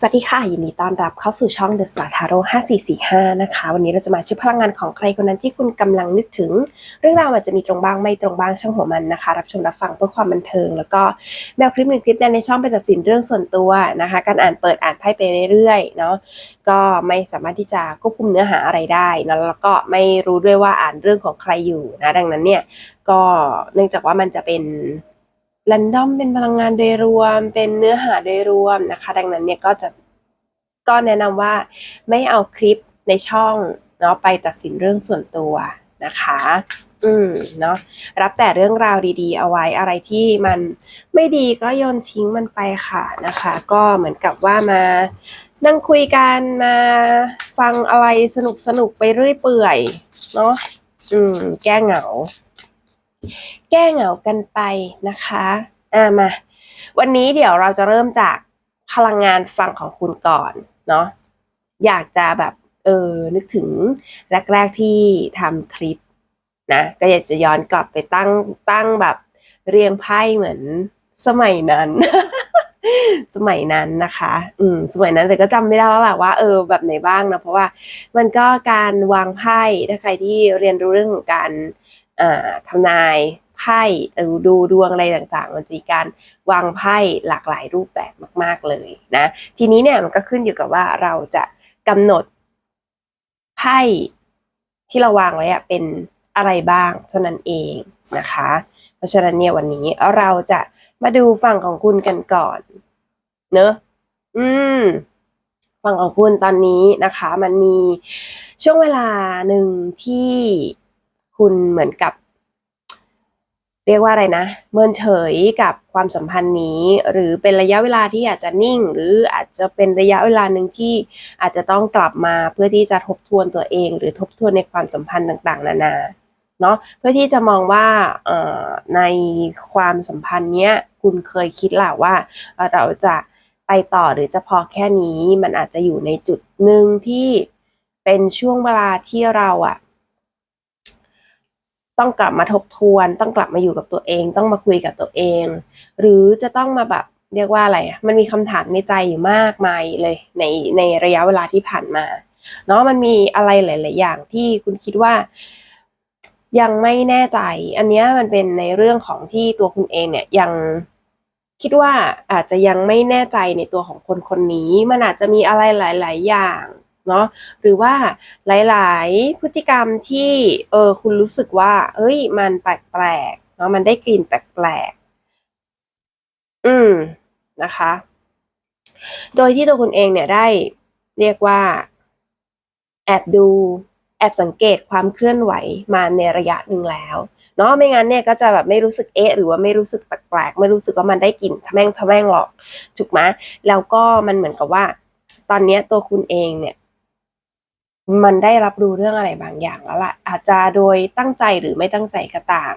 สวัสดีค่ะ ยินดีต้อนรับเข้าสู่ช่อง The Star Tarot 5445 นะคะ วันนี้เราจะมาชื่อพลังงานของใครคนนั้นที่คุณกำลังนึกถึง เรื่องราวอาจจะมีตรงบ้างไม่ตรงบ้างช่างหัวมันนะคะ รับชมรับฟังเพื่อความบันเทิง แล้วก็แมวคลิปหนึ่งคลิปในช่องเป็นตัดสินเรื่องส่วนตัวนะคะ การอ่านเปิดอ่านไพ่ไปเรื่อยๆเนาะก็ไม่สามารถที่จะควบคุมเนื้อหาอะไรได้นะแล้วก็ไม่รู้ด้วยว่าอ่านเรื่องของใครอยู่นะดังนั้นเนี่ยก็เนื่องจากว่ามันจะเป็น แรนดอมเป็นพลังงานโดยรวม เป็นเนื้อหาโดยรวมนะคะ ดังนั้นเนี่ยก็จะก็แนะนำว่าไม่เอาคลิปในช่องเนาะไปตัดสินเรื่องส่วนตัวนะคะ อืมเนาะรับแต่เรื่องราวดีๆ เอาไว้อะไรที่มันไม่ดีก็โยนทิ้งมันไปค่ะนะคะ ก็เหมือนกับว่ามานั่งคุยกันมาฟังอะไรสนุกสนุกๆไปเรื่อยเปื่อยเนาะอืม แก้เหงา แก้เหงากันไปนะคะอ่ามาวันนี้เดี๋ยวเราจะเริ่มจากพลังงานฝั่งของคุณก่อนเนาะอยากจะแบบเออนึกถึงแรก ๆที่ทำคลิปนะก็อยากจะย้อนกลับไปตั้งตั้งแบบเรียงไพ่เหมือนสมัยนั้น สมัยนั้นนะคะ อืม สมัยนั้นแต่ก็จำไม่ได้ว่าแบบว่า เออ แบบไหนบ้างนะเพราะว่า มันก็การวางไพ่ถ้าใครที่เรียนรู้เรื่องของการ ทำนายไพ่เออดูดวงอะไรต่างๆ มันจะมีการวางไพ่หลากหลายรูปแบบมาก ๆเลยนะ ทีนี้เนี่ยมันก็ขึ้นอยู่กับว่าเราจะกำหนดไพ่ที่เราวางไว้อะเป็นอะไรบ้างเท่านั้นเองนะคะ เพราะฉะนั้นเนี่ยวันนี้เราจะมาดูฝั่งของคุณกันก่อน เนอะอืม ฝั่งของคุณตอนนี้นะคะ มันมีช่วงเวลาหนึ่งที่ คุณเหมือนกับ เรียกว่าอะไรนะ เมินเฉยกับความสัมพันธ์นี้ หรือเป็นระยะเวลาที่อาจจะนิ่ง หรืออาจจะเป็นระยะเวลาหนึ่งที่อาจจะต้องกลับมาเพื่อที่จะทบทวนตัวเอง หรือทบทวนในความสัมพันธ์ต่างๆ นานาเนาะเพื่อที่จะมองว่าในความสัมพันธ์เนี้ยคุณเคยคิดหล่ะว่าเอ่อเราจะไปต่อหรือจะพอแค่นี้มันอาจจะอยู่ในจุดหนึ่งที่เป็นช่วงเวลาที่เราอะ ต้องกลับมาทบทวน ต้องกลับมาอยู่กับตัวเอง ต้องมาคุยกับตัวเอง หรือจะต้องมาแบบเรียกว่าอะไรมันมีคำถามในใจอยู่มากมายเลยในในระยะเวลาที่ผ่านมาเนาะมันมีอะไรหลาย ๆ อย่างที่คุณคิดว่ายังไม่แน่ใจ อันนี้มันเป็นในเรื่องของที่ตัวคุณเองเนี่ยยังคิดว่าอาจจะยังไม่แน่ใจในตัวของคนคนนี้ มันอาจจะมีอะไรหลาย ๆ อย่าง เนาะหรือว่าหลายๆ พฤติกรรมที่เออคุณรู้สึกว่า เอ้ย มันแปลกๆเนาะมันได้กลิ่นแปลกๆอืมนะคะ โดยที่ตัวคุณเองเนี่ยได้เรียกว่า แอบดูแอบสังเกตความเคลื่อนไหวมาในระยะหนึ่งแล้วเนาะไม่งั้นเนี่ยก็จะแบบไม่รู้สึกเอ๊ะหรือว่าไม่รู้สึกแปลกๆไม่รู้สึกว่ามันได้กลิ่นทะแม่งทะแม่งหรอกถูกไหมแล้วก็มันเหมือนกับว่า ตอนนี้ตัวคุณเองเนี่ย มันได้รับรู้เรื่องอะไรบางอย่างแล้วล่ะ อาจจะโดยตั้งใจหรือไม่ตั้งใจก็ตาม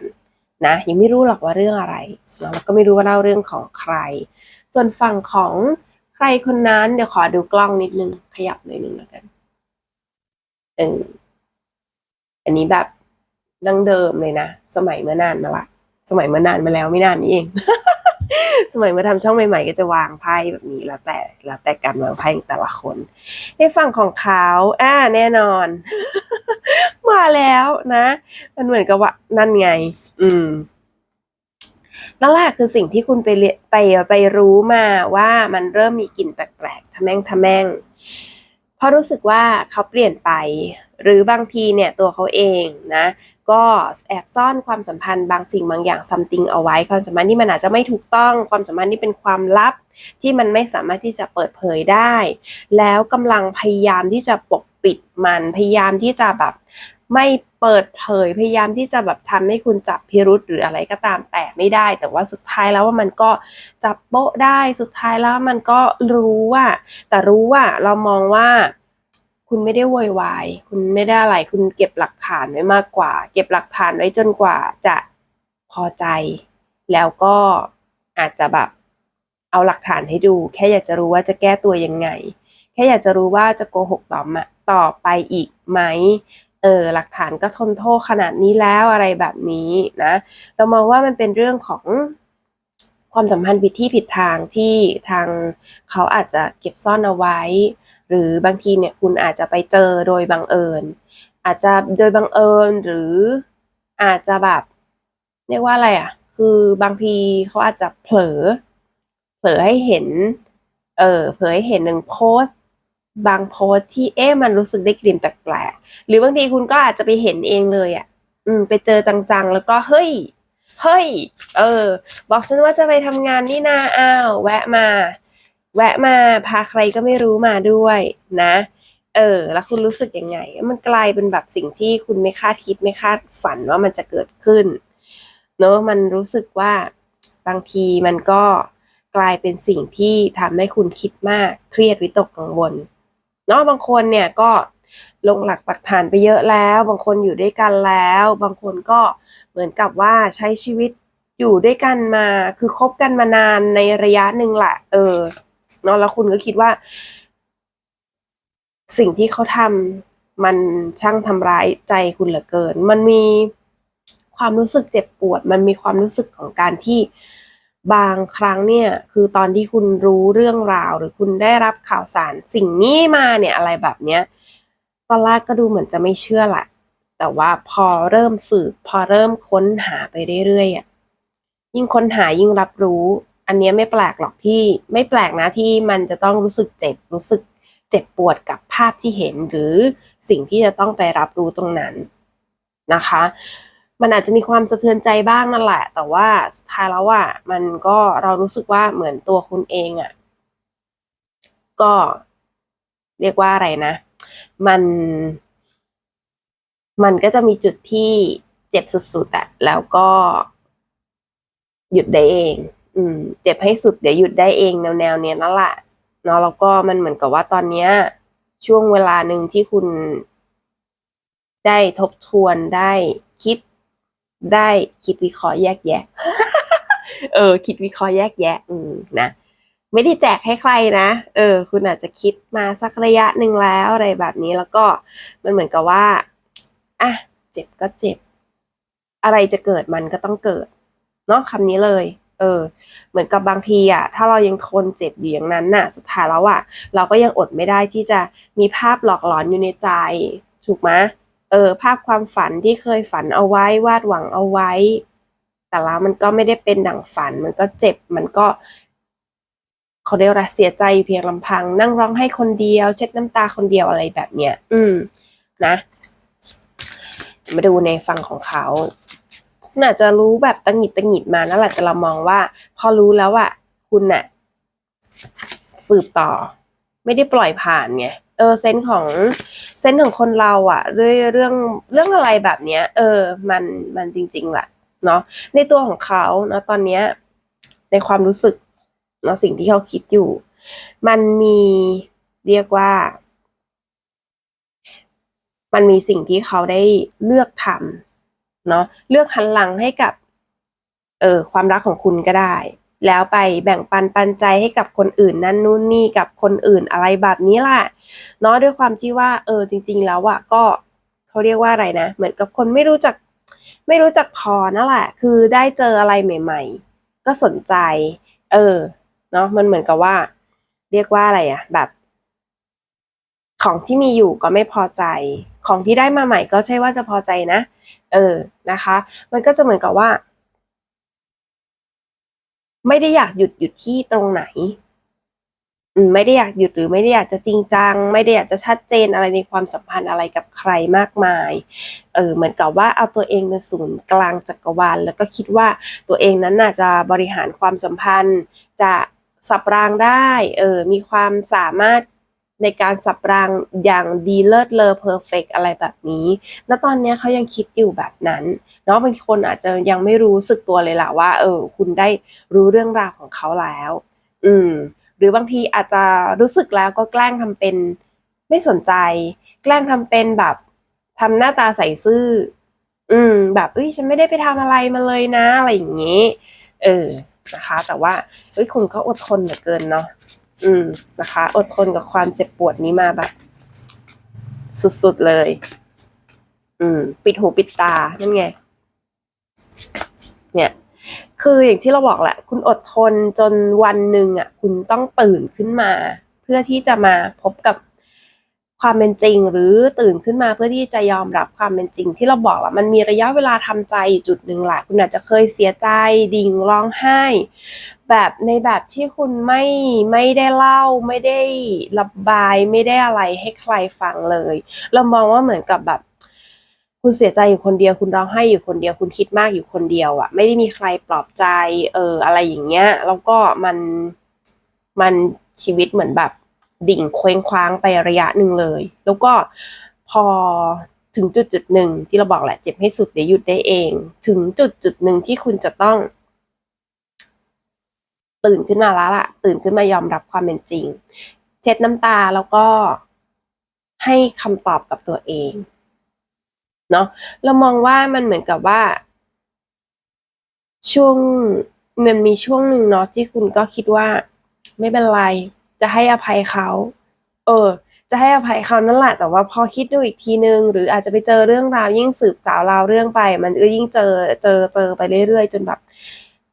นะยังไม่รู้หรอกว่าเรื่องอะไรเนอะแล้วก็ไม่รู้ว่าเล่าเรื่องของใคร ส่วนฝั่งของใครคนนั้นเดี๋ยวขอดูกล้องนิดนึง ขยับหน่อยนึงแล้วกันเอออันนี้แบบดั้งเดิมเลยนะ สมัยเมื่อนานมาละ สมัยเมื่อนานมาแล้วไม่นานนี้เอง สมัยมาทำช่องใหม่ ๆ ก็จะวางไพ่แบบนี้แล้วแต่แล้วแต่การวางไพ่แต่ละคน ในฝั่งของเขาอ่าแน่นอน มาแล้วนะ มันเหมือนกับว่านั่นไง อืมนั่นแหละคือสิ่งที่คุณไปไปไปรู้มาว่ามันเริ่มมีกลิ่นแปลกๆทะแม่งทะแม่งเพราะรู้สึกว่าเขาเปลี่ยนไป หรือบางทีเนี่ยตัวเขาเองนะก็แอบซ่อนความสัมพันธ์บางสิ่งบางอย่างซัมติงเอาไว้ความสัมพันธ์ที่มันอาจจะไม่ถูกต้องความสัมพันธ์ที่เป็นความลับ ที่มันไม่สามารถที่จะเปิดเผยได้ แล้วกำลังพยายามที่จะปกปิดมันพยายามที่จะแบบไม่เปิดเผยพยายามที่จะแบบทำให้คุณจับพิรุษหรืออะไรก็ตามแต่ไม่ได้ แต่ว่าสุดท้ายแล้วว่ามันก็จับโป๊ะได้สุดท้ายแล้วมันก็รู้ว่า แต่รู้ว่าเรามองว่า คุณไม่ได้โวยวาย คุณไม่ได้อะไร คุณเก็บหลักฐานไว้มากกว่า เก็บหลักฐานไว้จนกว่าจะพอใจ แล้วก็อาจจะแบบเอาหลักฐานให้ดู แค่อยากจะรู้ว่าจะแก้ตัวยังไง แค่อยากจะรู้ว่าจะโกหกต่อมาต่อไปอีกไหมเออหลักฐานก็ทนโทษขนาดนี้แล้วอะไรแบบนี้นะ เรามองว่ามันเป็นเรื่องของความสัมพันธ์ผิดที่ผิดทางที่ทางเขาอาจจะเก็บซ่อนเอาไว้ หรือบางทีเนี่ยคุณอาจจะไปเจอโดยบังเอิญ อาจจะโดยบังเอิญหรืออาจจะแบบเรียกว่าอะไรอะ คือบางทีเขาอาจจะเผลอ เผลอให้เห็น เออเผลอให้เห็นหนึ่งโพสต์บางโพสต์ที่เอ๊ะมันรู้สึกได้กลิ่นแปลกๆ หรือบางทีคุณก็อาจจะไปเห็นเองเลยอะ อืม ไปเจอจังๆ แล้วก็เฮ้ย เฮ้ย เออ บอกฉันว่าจะไปทำงานนี่นาอ้าว แวะมา แวะมาพาใครก็ไม่รู้มาด้วยนะ เออ แล้วคุณรู้สึกยังไง มันกลายเป็นแบบสิ่งที่คุณไม่คาดคิดไม่คาดฝันว่ามันจะเกิดขึ้น เนอะมันรู้สึกว่าบางทีมันก็กลายเป็นสิ่งที่ทำให้คุณคิดมากเครียดวิตกกังวลเนาะบางคนเนี่ยก็ลงหลักปักฐานไปเยอะแล้ว บางคนอยู่ด้วยกันแล้ว บางคนก็เหมือนกับว่าใช้ชีวิตอยู่ด้วยกันมา คือคบกันมานานในระยะหนึ่งแหละ เออ เนาะแล้วคุณก็คิดว่า สิ่งที่เขาทำมันช่างทำร้ายใจคุณเหลือเกิน มันมีความรู้สึกเจ็บปวด มันมีความรู้สึกของการที่บางครั้งเนี่ย คือตอนที่คุณรู้เรื่องราว หรือคุณได้รับข่าวสารสิ่งนี้มาเนี่ยอะไรแบบเนี้ยตอนแรกก็ดูเหมือนจะไม่เชื่อแหละแต่ว่าพอเริ่มสืบพอเริ่มค้นหาไปเรื่อยๆอะยิ่งค้นหายิ่งรับรู้ อันนี้ไม่แปลกหรอกที่ไม่แปลกนะที่มันจะต้องรู้สึกเจ็บรู้สึกเจ็บปวดกับภาพที่เห็นหรือสิ่งที่จะต้องไปรับรู้ตรงนั้นนะคะ มันอาจจะมีความสะเทือนใจบ้างนั่นแหละ แต่ว่าสุดท้ายแล้วอะมันก็เรารู้สึกว่าเหมือนตัวคุณเองอะก็เรียกว่าอะไรนะ มัน มันก็จะมีจุดที่เจ็บสุดๆอะแล้วก็หยุดได้เอง อืม เจ็บให้สุดเดี๋ยวหยุดได้เองแนวแนวเนี้ยนั่นแหละเนาะแล้วก็มันเหมือนกับว่าตอนเนี้ย ช่วงเวลาหนึ่งที่คุณได้ทบทวนได้คิดได้คิดวิเคราะห์แยกแยะ เออ คิดวิเคราะห์แยกแยะ อืมนะไม่ได้แจกให้ใครนะ เออ คุณอาจจะคิดมาสักระยะหนึ่งแล้วอะไรแบบนี้แล้วก็มันเหมือนกับว่าอะเจ็บก็เจ็บ อะไรจะเกิดมันก็ต้องเกิดเนาะคำนี้เลย เออ เหมือนกับบางทีอะถ้าเรายังทนเจ็บอยู่อย่างนั้นน่ะ สุดท้ายแล้วอะเราก็ยังอดไม่ได้ที่จะมีภาพหลอกหลอนอยู่ในใจ ถูกไหมเออ ภาพความฝันที่เคยฝันเอาไว้วาดหวังเอาไว้ แต่แล้วมันก็ไม่ได้เป็นดั่งฝัน มันก็เจ็บ มันก็เขาเรียกว่าเสียใจเพียงลำพัง นั่งร้องให้คนเดียว เช็ดน้ำตาคนเดียวอะไรแบบเนี้ย อืม นะ มาดูในฟังของเขา คุณอาจจะรู้แบบตังหิดตังหิดมานั่นแหละแต่เรามองว่า พอรู้แล้วอะคุณน่ะสืบต่อ ไม่ได้ปล่อยผ่านไงเออเซนของเซนของคนเราอะเรื่องเรื่องเรื่องอะไรแบบเนี้ย เออ มันมันจริงๆแหละเนาะในตัวของเขาเนาะตอนเนี้ย ในความรู้สึกเนาะสิ่งที่เขาคิดอยู่ มันมีเรียกว่า มันมีสิ่งที่เขาได้เลือกทำ เนาะเลือกหันหลังให้กับเออความรักของคุณก็ได้ แล้วไปแบ่งปันปันใจให้กับคนอื่นนั่นนู่นนี่กับคนอื่นอะไรแบบนี้แหละเนาะด้วยความที่ว่า เออจริง ๆ แล้วอะก็เขาเรียกว่าอะไรนะ เหมือนกับคนไม่รู้จักไม่รู้จักพอนั่นแหละ คือได้เจออะไรใหม่ ๆ ก็สนใจ เออเนาะมันเหมือนกับว่า เรียกว่าอะไรอะแบบ ของที่มีอยู่ก็ไม่พอใจ ของที่ได้มาใหม่ก็ใช่ว่าจะพอใจนะ เออนะคะ มันก็จะเหมือนกับว่า ไม่ได้อยากหยุดหยุดที่ตรงไหนไม่ได้อยากหยุดหรือไม่ได้อยากจะจริงจัง ไม่ได้อยากจะชัดเจนอะไรในความสัมพันธ์อะไรกับใครมากมาย เออเหมือนกับว่าเอาตัวเองเป็นศูนย์กลางจักรวาลแล้วก็คิดว่าตัวเองนั้นน่าจะบริหารความสัมพันธ์ จะสับรางได้ เออมีความสามารถ ในการสับรางอย่างดีเลิศเลอเพอร์เฟกอะไรแบบนี้แล้วตอนนี้เขายังคิดอยู่แบบนั้นเนาะบางคนอาจจะยังไม่รู้สึกตัวเลยล่ะว่า เออ คุณได้รู้เรื่องราวของเขาแล้ว อืม หรือบางทีอาจจะรู้สึกแล้วก็แกล้งทำเป็นไม่สนใจ แกล้งทำเป็นแบบทำหน้าตาใส่ซื่อ อืม แบบเอ้ยฉันไม่ได้ไปทำอะไรมาเลยนะ อะไรอย่างงี้ เออนะคะ แต่ว่าเฮ้ยคุณก็อดทนเหลือเกินเนาะ อืมนะคะ อดทนกับความเจ็บปวดนี้มาแบบ สุดๆเลย อืม ปิดหูปิดตา นั่นไง เนี่ย คืออย่างที่เราบอกแหละ คุณอดทนจนวันหนึ่งอะ คุณต้องตื่นขึ้นมา เพื่อที่จะมาพบกับความเป็นจริง หรือตื่นขึ้นมาเพื่อที่จะยอมรับความเป็นจริง ที่เราบอกแหละมันมีระยะเวลาทำใจอยู่จุดหนึ่งแหละคุณอาจจะเคยเสียใจ ดิ่งร้องไห้ แบบในแบบที่คุณไม่ไม่ได้เล่า ไม่ได้ระบาย ไม่ได้อะไรให้ใครฟังเลย เรามองว่าเหมือนกับแบบ คุณเสียใจอยู่คนเดียว คุณร้องไห้อยู่คนเดียว คุณคิดมากอยู่คนเดียวอะไม่ได้มีใครปลอบใจ เออ อะไรอย่างเงี้ย แล้วก็มันมันชีวิตเหมือนแบบดิ่งเคว้งคว้างไประยะหนึ่งเลย แล้วก็พอถึงจุดจุดหนึ่งที่เราบอกแหละเจ็บให้สุดเดี๋ยวหยุดได้เอง ถึงจุดจุดหนึ่งที่คุณจะต้อง ตื่นขึ้นมาแล้วล่ะ ตื่นขึ้นมายอมรับความเป็นจริง เช็ดน้ำตาแล้วก็ให้คำตอบกับตัวเองเนาะเรามองว่ามันเหมือนกับว่า ช่วงมันมีช่วงหนึ่งเนาะที่คุณก็คิดว่า ไม่เป็นไร จะให้อภัยเขา เออ จะให้อภัยเขานั่นแหละแต่ว่าพอคิดดูอีกทีนึง หรืออาจจะไปเจอเรื่องราวยิ่งสืบสาวราวเรื่องไป มันก็ยิ่งเจอเจอเจอไปเรื่อยๆ จนแบบ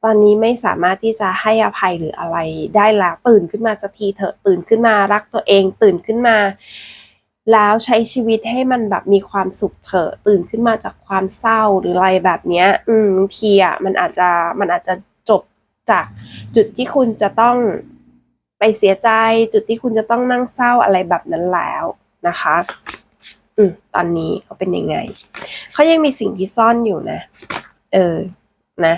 ตอนนี้ไม่สามารถที่จะให้อภัยหรืออะไรได้แล้วตื่นขึ้นมาสักทีเถอะตื่นขึ้นมารักตัวเอง ตื่นขึ้นมา แล้วใช้ชีวิตให้มันแบบมีความสุขเถอะตื่นขึ้นมาจากความเศร้าหรืออะไรแบบเนี้ย อืมบางทีอะมันอาจจะมันอาจจะจบจากจุดที่คุณจะต้องไปเสียใจจุดที่คุณจะต้องนั่งเศร้าอะไรแบบนั้นแล้วนะคะ อืมตอนนี้เขาเป็นยังไงเขายังมีสิ่งที่ซ่อนอยู่นะ เออ นะ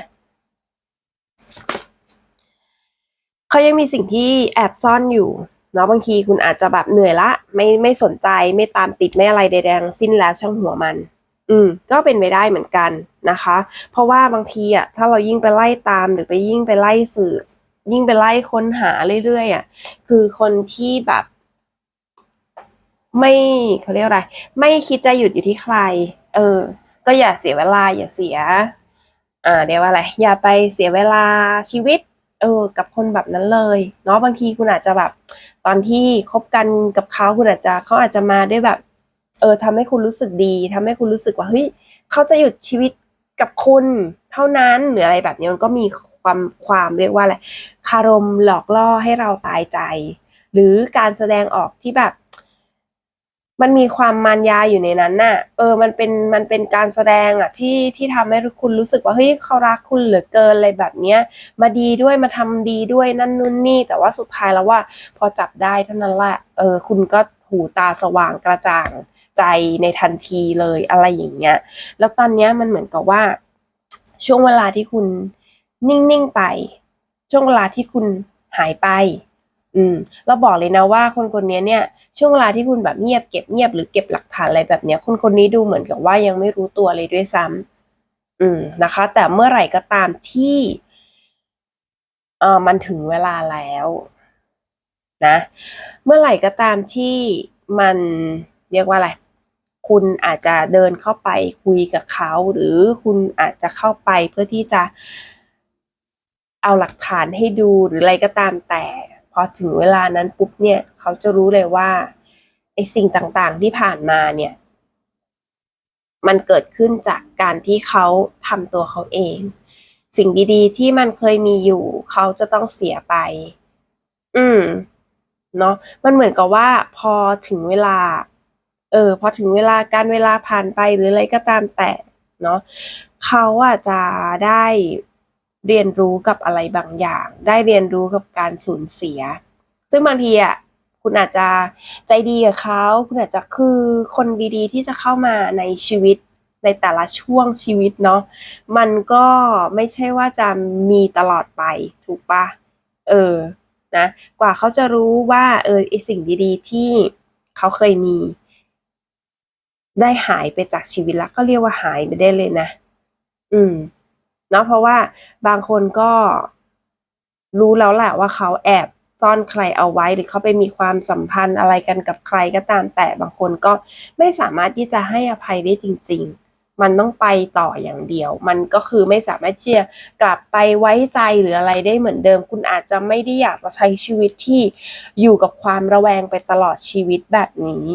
เขายังมีสิ่งที่แอบซ่อนอยู่เนาะบางทีคุณอาจจะแบบเหนื่อยละ ไม่ไม่สนใจไม่ตามติดไม่อะไรใดๆทั้งสิ้นแล้วช่างหัวมัน อืม ก็เป็นไปได้เหมือนกันนะคะ เพราะว่าบางทีอะถ้าเรายิ่งไปไล่ตามหรือไปยิ่งไปไล่สืบยิ่งไปไล่ค้นหาเรื่อยๆอะคือคนที่แบบ ไม่เขาเรียกอะไร ไม่คิดจะหยุดอยู่ที่ใคร เออ ก็อย่าเสียเวลาอย่าเสีย อ่าเดี๋ยวว่าอะไรอย่าไปเสียเวลาชีวิตเออกับคนแบบนั้นเลยเนาะบางทีคุณอาจจะแบบ ตอนที่คบกันกับเขาคุณอาจจะเขาอาจจะมาด้วยแบบ เออทำให้คุณรู้สึกดีทำให้คุณรู้สึกว่าเฮ้ยเขาจะหยุดชีวิตกับคุณเท่านั้นหรืออะไรแบบนี้มันก็มีความความเรียกว่าอะไรคารมหลอกล่อให้เราตายใจ หรือการแสดงออกที่แบบ มันมีความมารยาอยู่ในนั้นน่ะ เออ มันเป็น มันเป็นการแสดงอะที่ที่ทำให้คุณรู้สึกว่าเฮ้ยเขารักคุณเหลือเกินอะไรแบบเนี้ย มาดีด้วยมาทำดีด้วยนั่นนู่นนี่ แต่ว่าสุดท้ายแล้วว่า พอจับได้เท่านั้นแหละ เออ คุณก็หูตาสว่างกระจ่างใจในทันทีเลยอะไรอย่างเงี้ย แล้วตอนเนี้ยมันเหมือนกับว่า ช่วงเวลาที่คุณนิ่งๆไป ช่วงเวลาที่คุณหายไป อืม เราบอกเลยนะว่าคนคนนี้เนี่ย ช่วงเวลาที่คุณแบบเงียบเก็บเงียบหรือเก็บหลักฐานอะไรแบบเนี้ยคนคนนี้ดูเหมือนกับว่ายังไม่รู้ตัวเลยด้วยซ้ำอืมนะคะ แต่เมื่อไหร่ก็ตามที่เออมันถึงเวลาแล้วนะ เมื่อไหร่ก็ตามที่มันเรียกว่าอะไร คุณอาจจะเดินเข้าไปคุยกับเขา หรือคุณอาจจะเข้าไปเพื่อที่จะเอาหลักฐานให้ดูหรืออะไรก็ตามแต่ พอถึงเวลานั้นปุ๊บเนี่ยเขาจะรู้เลยว่าไอสิ่งต่างๆที่ผ่านมาเนี่ย มันเกิดขึ้นจากการที่เขาทำตัวเขาเอง สิ่งดีๆ ที่มันเคยมีอยู่ เขาจะต้องเสียไป อืมเนาะมันเหมือนกับว่าพอถึงเวลา เออ พอถึงเวลาการเวลาผ่านไปหรืออะไรก็ตามแต่ เนาะเขาอะจะได้ เรียนรู้กับอะไรบางอย่าง ได้เรียนรู้กับการสูญเสีย ซึ่งบางทีอะคุณอาจจะใจดีกับเขาคุณอาจจะคือคนดีๆ ที่จะเข้ามาในชีวิตในแต่ละช่วงชีวิตเนาะมันก็ไม่ใช่ว่าจะมีตลอดไปถูกปะเออนะกว่าเขาจะรู้ว่าเออไอสิ่งดีๆ ที่เขาเคยมี ได้หายไปจากชีวิตแล้วก็เรียกว่าหายไปได้เลยนะ อืม เนาะเพราะว่าบางคนก็รู้แล้วแหละว่าเขาแอบซ่อนใครเอาไว้ หรือเขาไปมีความสัมพันธ์อะไรกันกับใครก็ตาม แต่บางคนก็ไม่สามารถที่จะให้อภัยได้จริง ๆ มันต้องไปต่ออย่างเดียว มันก็คือไม่สามารถที่จะกลับไปไว้ใจหรืออะไรได้เหมือนเดิม คุณอาจจะไม่ได้อยากจะใช้ชีวิตที่อยู่กับความระแวงไปตลอดชีวิตแบบนี้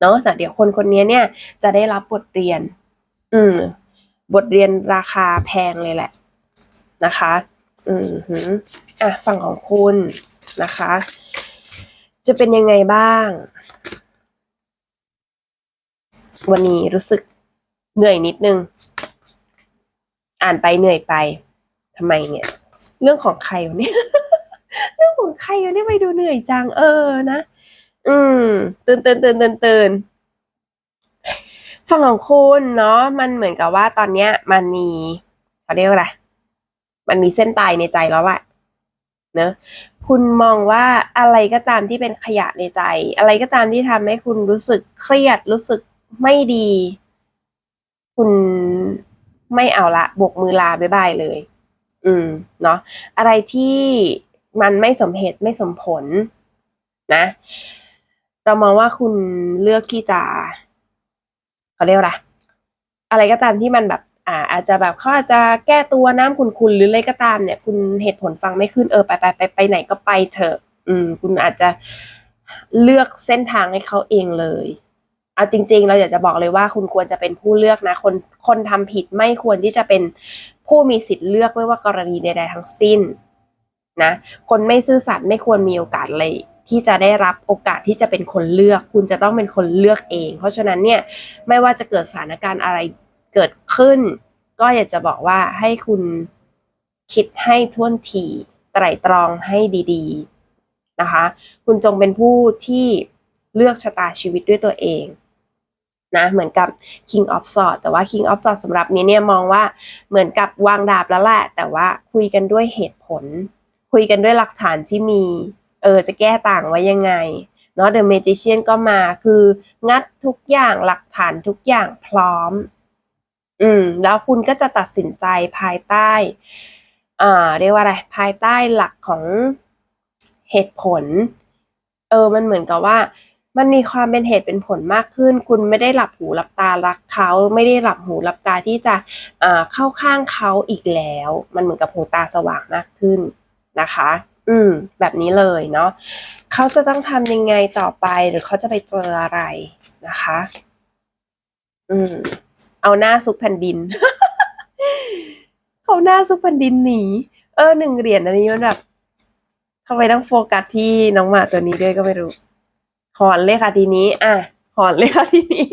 เนาะแต่เดี๋ยวคนคนนี้เนี่ยจะได้รับบทเรียน อืม บทเรียนราคาแพงเลยแหละนะคะ อืมหืออะฝั่งของคุณนะคะ จะเป็นยังไงบ้าง วันนี้รู้สึกเหนื่อยนิดนึง อ่านไปเหนื่อยไปทำไมเนี่ย เรื่องของใครวะเนี่ย เรื่องของใครวะเนี่ยไปดูเหนื่อยจังเออนะ อืมตื่นตื่นตื่นตื่นตื่น ฝั่งของคุณเนาะมันเหมือนกับว่าตอนเนี้ย มันมีเขาเรียกอะไรมันมีเส้นตายในใจแล้วแหละเนอะคุณมองว่าอะไรก็ตามที่เป็นขยะในใจ อะไรก็ตามที่ทำให้คุณรู้สึกเครียดรู้สึกไม่ดี คุณไม่เอาละบกมือลาบ๊ายบายเลย อืม เนาะอะไรที่มันไม่สมเหตุไม่สมผล นะ เรามองว่าคุณเลือกที่จะ เขาเรียกว่าอะไรอะไรก็ตามที่มันแบบ อ่า อาจจะแบบเขาอาจจะแก้ตัวน้ำคุณคุณหรืออะไรก็ตามเนี่ย คุณเหตุผลฟังไม่ขึ้นเออไปไปไปไปไหนก็ไปเถอะ อืม คุณอาจจะเลือกเส้นทางให้เขาเองเลยเอาจริง ๆ เราอยากจะบอกเลยว่าคุณควรจะเป็นผู้เลือกนะ คนคนทำผิดไม่ควรที่จะเป็นผู้มีสิทธิ์เลือกไม่ว่ากรณีใดๆทั้งสิ้นนะ คนไม่ซื่อสัตย์ไม่ควรมีโอกาสเลย ที่จะได้รับโอกาสที่จะเป็นคนเลือก คุณจะต้องเป็นคนเลือกเอง เพราะฉะนั้นเนี่ยไม่ว่าจะเกิดสถานการณ์อะไรเกิดขึ้น ก็อยากจะบอกว่าให้คุณคิดให้ท่วนทีไตร่ตรองให้ดีๆนะคะ คุณจงเป็นผู้ที่เลือกชะตาชีวิตด้วยตัวเองนะเหมือนกับ King of Swords แต่ว่า King of Swords สำหรับนี้เนี่ยมองว่าเหมือนกับวางดาบแล้วแหละแต่ว่าคุยกันด้วยเหตุผล คุยกันด้วยหลักฐานที่มี เออจะแก้ต่างไว้ยังไงเนาะ The Magician ก็มาคืองัดทุกอย่างหลักฐานทุกอย่างพร้อม อืม แล้วคุณก็จะตัดสินใจภายใต้อ่าเรียกว่าอะไร ภายใต้หลักของเหตุผล เออ มันเหมือนกับว่า มันมีความเป็นเหตุเป็นผลมากขึ้น คุณไม่ได้หลับหูหลับตารักเขา ไม่ได้หลับหูหลับตาที่จะอ่าเข้าข้างเขาอีกแล้ว มันเหมือนกับหูตาสว่างมากขึ้นนะคะ อืม แบบนี้เลยเนาะเขาจะต้องทำยังไงต่อไปหรือเขาจะไปเจออะไรนะคะ อืม เอาหน้าซุกแผ่นดิน เขาหน้าซุกแผ่นดินหนีเออหนึ่งเหรียญอันนี้มันแบบทำไมต้องโฟกัสที่น้องหมาตัวนี้ด้วยก็ไม่รู้หอนเลยค่ะทีนี้ อะหอนเลยค่ะทีนี้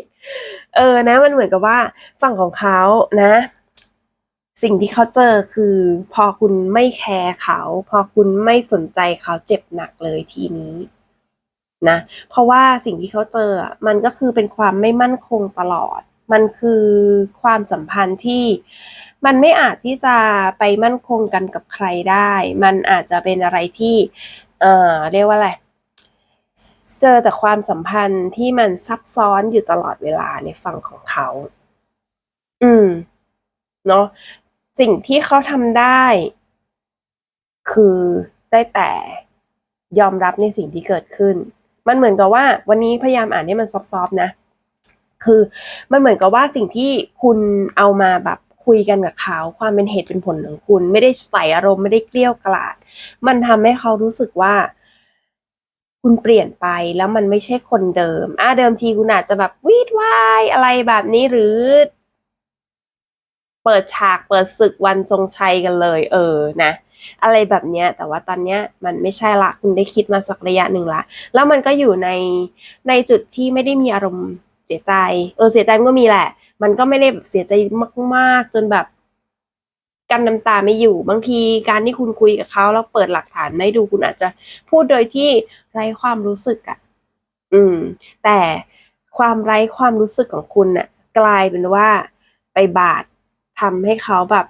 เออนะ มันเหมือนกับว่าฝั่งของเขานะ สิ่งที่เขาเจอคือ พอคุณไม่แคร์เขา พอคุณไม่สนใจเขาเจ็บหนักเลยทีนี้นะ เพราะว่าสิ่งที่เขาเจอมันก็คือเป็นความไม่มั่นคงตลอด มันคือความสัมพันธ์ที่มันไม่อาจที่จะไปมั่นคงกันกับใครได้ มันอาจจะเป็นอะไรที่ เอ่อ เรียกว่าอะไร เจอแต่ความสัมพันธ์ที่มันซับซ้อนอยู่ตลอดเวลาในฝั่งของเขา อืม เนาะ สิ่งที่เขาทำได้ คือได้แต่ยอมรับในสิ่งที่เกิดขึ้น มันเหมือนกับว่า วันนี้พยายามอ่านให้มันซอฟๆนะ คือมันเหมือนกับว่าสิ่งที่คุณเอามาแบบคุยกันกับเขา ความเป็นเหตุเป็นผลของคุณ ไม่ได้ใส่อารมณ์ไม่ได้เกลี้ยวกล่อดมันทำให้เขารู้สึกว่า คุณเปลี่ยนไปแล้วมันไม่ใช่คนเดิม อ่าเดิมทีคุณอาจจะแบบวีดวายอะไรแบบนี้หรือ เปิดฉากเปิดศึกวันทรงชัยกันเลย เออนะอะไรแบบเนี้ย แต่ว่าตอนเนี้ยมันไม่ใช่ละ คุณได้คิดมาสักระยะหนึ่งละ แล้วมันก็อยู่ในในจุดที่ไม่ได้มีอารมณ์เสียใจ เออเสียใจมันก็มีแหละ มันก็ไม่ได้แบบเสียใจมากๆ จนแบบกันน้ำตาไม่อยู่ บางทีการที่คุณคุยกับเขาแล้วเปิดหลักฐานให้ดูคุณอาจจะพูดโดยที่ไร้ความรู้สึกอะ อืม แต่ความไร้ความรู้สึกของคุณน่ะ กลายเป็นว่าไปบาด ทำให้เขาแบบ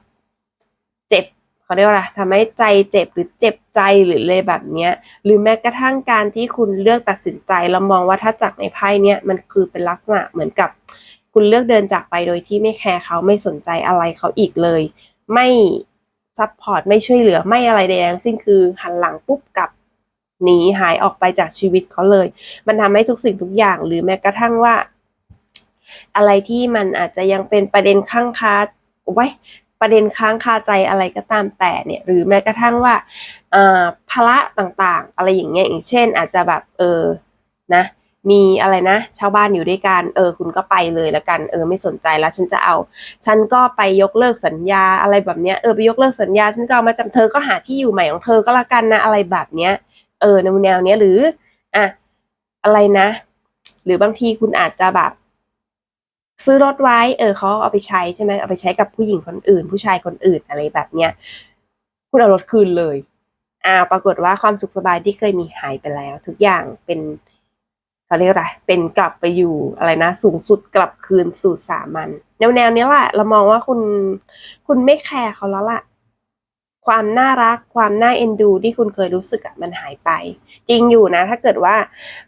เจ็บเขาเรียกว่าอะไรทำให้ใจเจ็บหรือเจ็บใจหรือเลยแบบเนี้ย หรือแม้กระทั่งการที่คุณเลือกตัดสินใจเรามองว่าถ้าจากในไพ่เนี้ยมันคือเป็นลักษณะเหมือนกับ คุณเลือกเดินจากไปโดยที่ไม่แคร์เขาไม่สนใจอะไรเขาอีกเลย ไม่ซัพพอร์ตไม่ช่วยเหลือไม่อะไรใดๆสิ้นคือหันหลังปุ๊บกับหนีหายออกไปจากชีวิตเขาเลย มันทำให้ทุกสิ่งทุกอย่างหรือแม้กระทั่งว่า อะไรที่มันอาจจะยังเป็นประเด็นข้างคา ไว้ประเด็นค้างคาใจอะไรก็ตามแต่เนี่ยหรือแม้กระทั่งว่าภาระต่างๆ อะไรอย่างเงี้ยอย่างเช่น อาจจะแบบเออนะมีอะไรนะชาวบ้านอยู่ด้วยกันเออคุณก็ไปเลยแล้วกันเออไม่สนใจแล้วฉันจะเอา ฉันก็ไปยกเลิกสัญญาอะไรแบบเนี้ยเออไปยกเลิกสัญญาฉันก็เอามาจำเธอก็หาที่อยู่ใหม่ของเธอก็แล้วกันนะอะไรแบบเนี้ยเออในแนวเนี้ยหรืออะอะไรนะ หรือบางทีคุณอาจจะแบบ ซื้อรถไว้ เออเขาเอาไปใช้ใช่ไหมเอาไปใช้กับผู้หญิงคนอื่น ผู้ชายคนอื่นอะไรแบบเนี้ยคุณเอารถคืนเลยอ้าวปรากฏว่าความสุขสบายที่เคยมีหายไปแล้ว ทุกอย่างเป็นเขาเรียกอะไรเป็นกลับไปอยู่อะไรนะ สูงสุดกลับคืนสู่สามัญแนวแนวนี้แหละเรามองว่าคุณคุณไม่แคร์เขาแล้วล่ะ ความน่ารักความน่าเอ็นดู ที่คุณเคยรู้สึกอะมันหายไป จริงอยู่นะ ถ้าเกิดว่า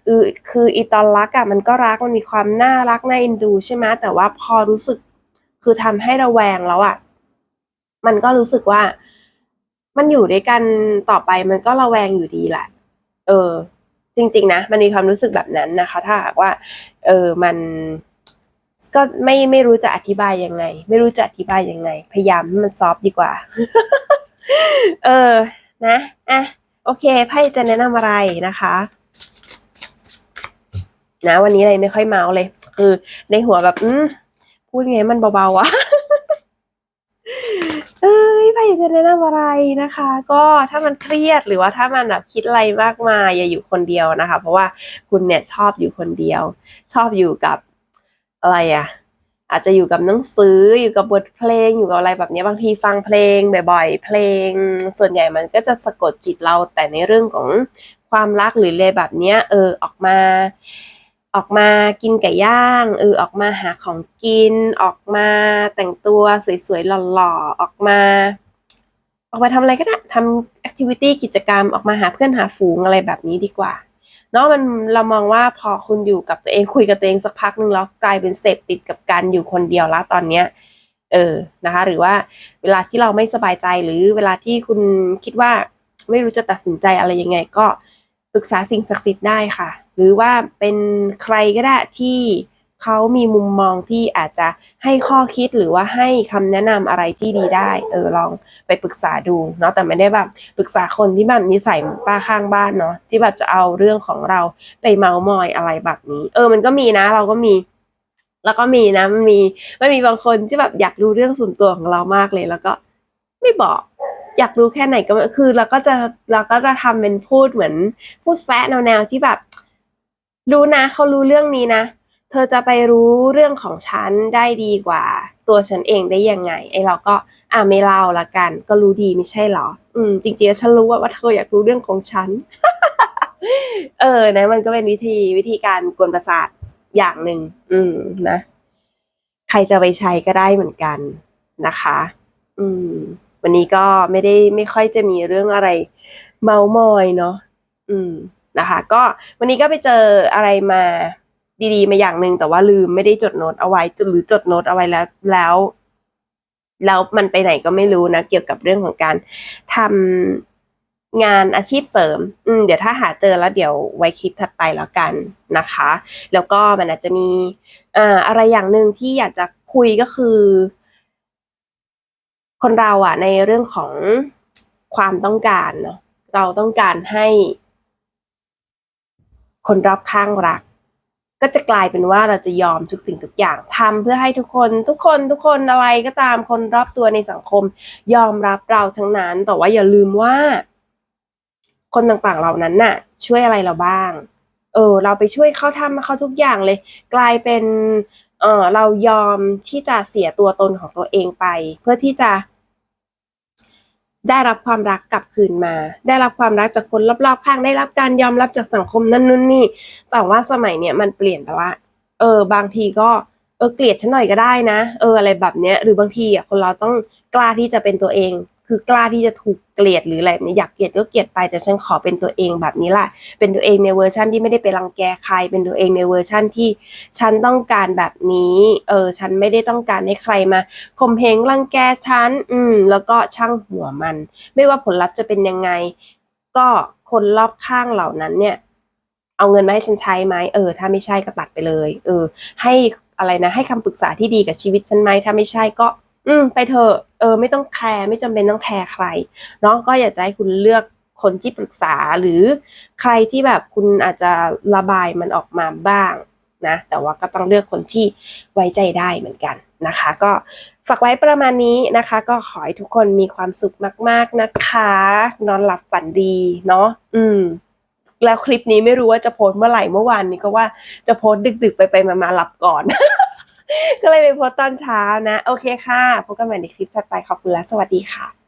เออคืออีตอนรักอะมันก็รักมันมีความน่ารักน่าเอ็นดูใช่ไหมแต่ว่าพอรู้สึกคือทำให้ระแวงแล้วอะมันก็รู้สึกว่า มันอยู่ด้วยกันต่อไปมันก็ระแวงอยู่ดีแหละเออ จริง ๆ นะ มันมีความรู้สึกแบบนั้นนะคะ ถ้าหากว่า เออมัน ก็ไม่ไม่รู้จะอธิบายยังไง ไม่รู้จะอธิบายยังไง พยายามให้มันซอฟดีกว่า เออ นะอะโอเคไพ่จะแนะนำอะไรนะคะ นะวันนี้เลยไม่ค่อยเมาเลย คือ ในหัวแบบ อืมพูดไงมันเบาๆอะเอ้ยไพ่จะแนะนำอะไรนะคะ ก็ถ้ามันเครียดหรือว่าถ้ามันแบบคิดอะไรมากมายอย่าอยู่คนเดียวนะคะ เพราะว่าคุณเนี่ยชอบอยู่คนเดียว ชอบอยู่กับ อะไรอะอาจจะอยู่กับหนังสืออยู่กับบทเพลงอยู่กับอะไรแบบนี้บางทีฟังเพลงบ่อยๆ เพลง ส่วนใหญ่มันก็จะสะกดจิตเราแต่ในเรื่องของความรักหรือเลยแบบเนี้ยเออออกมา ออกมากินไก่ย่างเออออกมาหาของกิน ออกมาแต่งตัวสวยๆหล่อๆออกมา ออกมาทำอะไรก็ได้ทำแอคทิวิตี้กิจกรรมออกมาหาเพื่อนหาฝูงอะไรแบบนี้ดีกว่า เนาะมันเรามองว่าพอคุณอยู่กับตัวเองคุยกับตัวเองสักพักหนึ่งแล้วกลายเป็นเสพติดกับการอยู่คนเดียวแล้วตอนเนี้ยเออนะคะ หรือว่าเวลาที่เราไม่สบายใจหรือเวลาที่คุณคิดว่าไม่รู้จะตัดสินใจอะไรยังไง ก็ปรึกษาสิ่งศักดิ์สิทธิ์ได้ค่ะ หรือว่าเป็นใครก็ได้ที่ เขามีมุมมองที่อาจจะให้ข้อคิดหรือว่าให้คำแนะนำอะไรที่ดีได้ เออลองไปปรึกษาดูเนาะแต่ไม่ได้แบบปรึกษาคนที่แบบนิสัยป้าข้างบ้านเนาะที่แบบจะเอาเรื่องของเราไปเมามอยอะไรแบบนี้ เออมันก็มีนะ เราก็มี แล้วก็มีนะมันมีมันมีบางคนที่แบบอยากรู้เรื่องส่วนตัวของเรามากเลย แล้วก็ไม่บอกอยากรู้แค่ไหนก็คือเราก็จะเราก็จะทำเป็นพูดเหมือนพูดแซะแนวๆที่แบบ รู้นะเขารู้เรื่องนี้นะ เธอจะไปรู้เรื่องของฉันได้ดีกว่า ตัวฉันเองได้ยังไง ไอ้เราก็อ่าไม่เล่าละกัน ก็รู้ดีไม่ใช่เหรอ อืม จริงๆฉันรู้ว่าว่าเธออยากรู้เรื่องของฉัน เออนะมันก็เป็นวิธีวิธีการกวนประสาทอย่างหนึ่งอืมนะ ใครจะไปใช้ก็ได้เหมือนกันนะคะ อืม วันนี้ก็ไม่ได้ไม่ค่อยจะมีเรื่องอะไร เมามอยเนาะอืมนะคะ ก็วันนี้ก็ไปเจออะไรมา ดีๆมาอย่างหนึ่งแต่ว่าลืมไม่ได้จดโน้ตเอาไว้หรือจดโน้ตเอาไว้แล้วแล้วแล้วมันไปไหนก็ไม่รู้นะ เกี่ยวกับเรื่องของการทำงานอาชีพเสริม อืมเดี๋ยวถ้าหาเจอแล้วเดี๋ยวไว้คลิปถัดไปแล้วกันนะคะ แล้วก็มันอาจจะมีอ่าอะไรอย่างหนึ่งที่อยากจะคุยก็คือ คนเราอะในเรื่องของความต้องการเนาะเราต้องการให้ คนรอบข้างรัก ก็จะกลายเป็นว่าเราจะยอมทุกสิ่งทุกอย่างทำเพื่อให้ทุกคนทุกคนทุกคนอะไรก็ตามคนรอบตัวในสังคม ยอมรับเราทั้งนั้นแต่ว่าอย่าลืมว่า คนต่างๆเหล่านั้นน่ะ ช่วยอะไรเราบ้าง เออ เราไปช่วยเขาทำเขาทุกอย่างเลย กลายเป็นเออเรายอมที่จะเสียตัวตนของตัวเองไป เพื่อที่จะ ได้รับความรักกลับคืนมา ได้รับความรักจากคนรอบๆ ข้าง ได้รับการยอมรับจากสังคมนั่นนู่นนี่ แต่ว่าสมัยเนี้ยมันเปลี่ยนไปละเออบางทีก็เออเกลียดฉันหน่อยก็ได้นะ เอออะไรแบบเนี้ย หรือบางทีอะคนเราต้องกล้าที่จะเป็นตัวเอง คือกล้าที่จะถูกเกลียดหรืออะไรแบบนี้อยากเกลียดก็เกลียดไปแต่ฉันขอเป็นตัวเองแบบนี้แหละเป็นตัวเองในเวอร์ชันที่ไม่ได้ไปรังแกใคร เป็นตัวเองในเวอร์ชันที่ฉันต้องการแบบนี้เออฉันไม่ได้ต้องการให้ใครมาข่มเหงรังแกฉันอืมแล้วก็ช่างหัวมัน ไม่ว่าผลลัพธ์จะเป็นยังไง ก็คนรอบข้างเหล่านั้นเนี่ย เอาเงินมาให้ฉันใช้ไหมเออ ถ้าไม่ใช่ก็ตัดไปเลย เออ ให้อะไรนะ ให้คำปรึกษาที่ดีกับชีวิตฉันไหมถ้าไม่ใช่ก็ อืมไปเถอะเออ ไม่ต้องแคร์ไม่จำเป็นต้องแคร์ใครเนาะก็อยากจะให้คุณเลือกคนที่ปรึกษาหรือใครที่แบบคุณอาจจะระบายมันออกมาบ้างนะแต่ว่าก็ต้องเลือกคนที่ไว้ใจได้เหมือนกันนะคะ ก็ฝากไว้ประมาณนี้นะคะ ก็ขอให้ทุกคนมีความสุขมาก ๆนะคะ นอนหลับฝันดีเนาะอืม แล้วคลิปนี้ไม่รู้ว่าจะโพสเมื่อไหร่เมื่อวานนี้ก็ว่าจะโพสดึก ๆ ไปไปๆมาๆหลับก่อน ก็เลยไปโพสต์ตอนเช้านะ โอเคค่ะ พบกันใหม่ในคลิปถัดไปขอบคุณและสวัสดีค่ะ